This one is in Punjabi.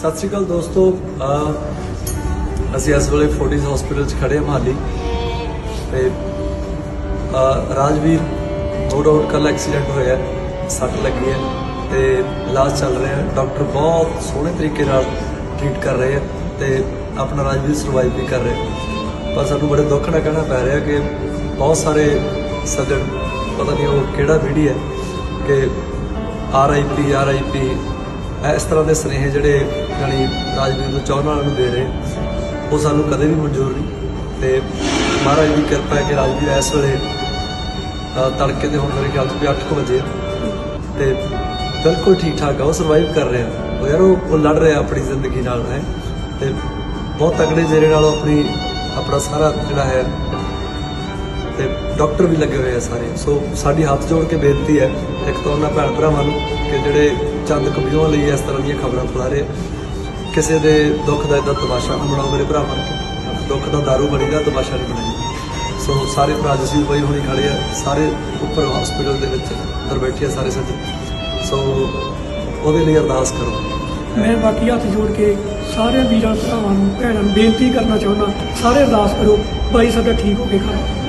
ਸਤਿ ਸ਼੍ਰੀ ਅਕਾਲ ਦੋਸਤੋ। ਅਸੀਂ ਇਸ ਵੇਲੇ ਫੋਰਟਿਸ ਹਸਪੀਟਲ 'ਚ ਖੜੇ ਹਾਂ ਮਹਾਲੀ। ਤੇ ਰਾਜਵੀਰ ਨੋ ਡਾਊਟ ਕੱਲ ਐਕਸੀਡੈਂਟ ਹੋਇਆ, ਸੱਟ ਲੱਗੀ ਹੈ। ਤੇ ਇਲਾਜ ਚੱਲ ਰਿਹਾ ਡਾਕਟਰ ਬਹੁਤ ਸੋਹਣੇ ਤਰੀਕੇ ਨਾਲ ਟ੍ਰੀਟ ਕਰ ਰਹੇ ਆ ਤੇ ਆਪਣਾ ਰਾਜਵੀਰ ਸਰਵਾਈਵ ਵੀ ਕਰ ਰਿਹਾ ਪਰ ਸਾਨੂੰ ਬੜੇ ਦੁੱਖ ਨਾਲ ਕਹਿਣਾ ਪੈ ਰਿਹਾ ਕਿ ਬਹੁਤ ਸਾਰੇ ਸੱਜਣ, ਪਤਾ ਨਹੀਂ ਉਹ ਕਿਹੜਾ ਵੀਡੀ ਹੈ ਕਿ R I P R I ਪੀ ਇਸ ਤਰ੍ਹਾਂ ਦੇ ਸੁਨੇਹੇ ਜਿਹੜੇ ਜਾਣੀ ਰਾਜਵੀਰ ਨੂੰ ਚਾਹਣ ਵਾਲਿਆਂ ਨੂੰ ਦੇ ਰਹੇ, ਉਹ ਸਾਨੂੰ ਕਦੇ ਵੀ ਮਨਜ਼ੂਰ ਨਹੀਂ। ਤੇ ਮਹਾਰਾਜ ਦੀ ਕਿਰਪਾ ਹੈ ਕਿ ਰਾਜਵੀਰ ਇਸ ਵੇਲੇ ਤੜਕੇ ਦੇ ਹੁਣ ਮੇਰੇ ਖਿਆਲ 'ਚ ਵੀ 8 ਵਜੇ ਆ। ਤੇ ਬਿਲਕੁਲ ਠੀਕ ਠਾਕ ਆ, ਉਹ ਸਰਵਾਈਵ ਕਰ ਰਿਹਾ। ਉਹ ਯਾਰ, ਉਹ ਲੜ ਰਿਹਾ ਆਪਣੀ ਜ਼ਿੰਦਗੀ ਨਾਲ, ਹੈ। ਤੇ ਬਹੁਤ ਤਕੜੇ ਜਿਹੜੇ ਨਾਲ ਆਪਣੀ, ਆਪਣਾ ਸਾਰਾ ਜਿਹੜਾ ਹੈ, ਤੇ ਡਾਕਟਰ ਵੀ ਲੱਗੇ ਹੋਏ ਆ ਸਾਰੇ। ਸੋ ਸਾਡੀ ਹੱਥ ਜੋੜ ਕੇ ਬੇਨਤੀ ਹੈ, ਇੱਕ ਤਾਂ ਉਹਨਾਂ ਭੈਣ ਭਰਾਵਾਂ ਨੂੰ ਕਿ ਜਿਹੜੇ ਚੰਦ ਕਬੀਆਂ ਲਈ ਇਸ ਤਰ੍ਹਾਂ ਦੀਆਂ ਖਬਰਾਂ ਫੈਲਾ ਰਹੇ ਕਿਸੇ ਦੇ ਦੁੱਖ ਦਾ ਇਦਾਂ ਤਮਾਸ਼ਾ ਨਾ ਬਣਾਓ ਮੇਰੇ ਭਰਾਵਾਂ ਨੂੰ। ਦੁੱਖ ਦਾ ਦਾਰੂ ਬਣੇਗਾ ਤਮਾਸ਼ਾ ਨਹੀਂ ਬਣੇਗਾ ਸੋ ਸਾਰੇ ਭਰਾ ਜਸਵੀਰ ਭਾਈ ਹੁਣੀ ਖੜੇ ਆ, ਸਾਰੇ ਉੱਪਰ ਹਸਪੀਟਲ ਦੇ ਵਿੱਚ ਅੰਦਰ ਬੈਠੇ ਆ ਸਾਰੇ ਸੱਜਣ। ਸੋ ਉਹਦੇ ਲਈ ਅਰਦਾਸ ਕਰੋ। ਮੈਂ ਬਾਕੀ ਹੱਥ ਜੋੜ ਕੇ ਸਾਰੇ ਵੀਰਾਂ ਭਰਾਵਾਂ ਨੂੰ, ਭੈਣਾਂ ਨੂੰ ਬੇਨਤੀ ਕਰਨਾ ਚਾਹੁੰਦਾ, ਸਾਰੇ ਅਰਦਾਸ ਕਰੋ, ਬਾਈ ਸਾਡਾ ਠੀਕ ਹੋ ਕੇ ਖੜਾ।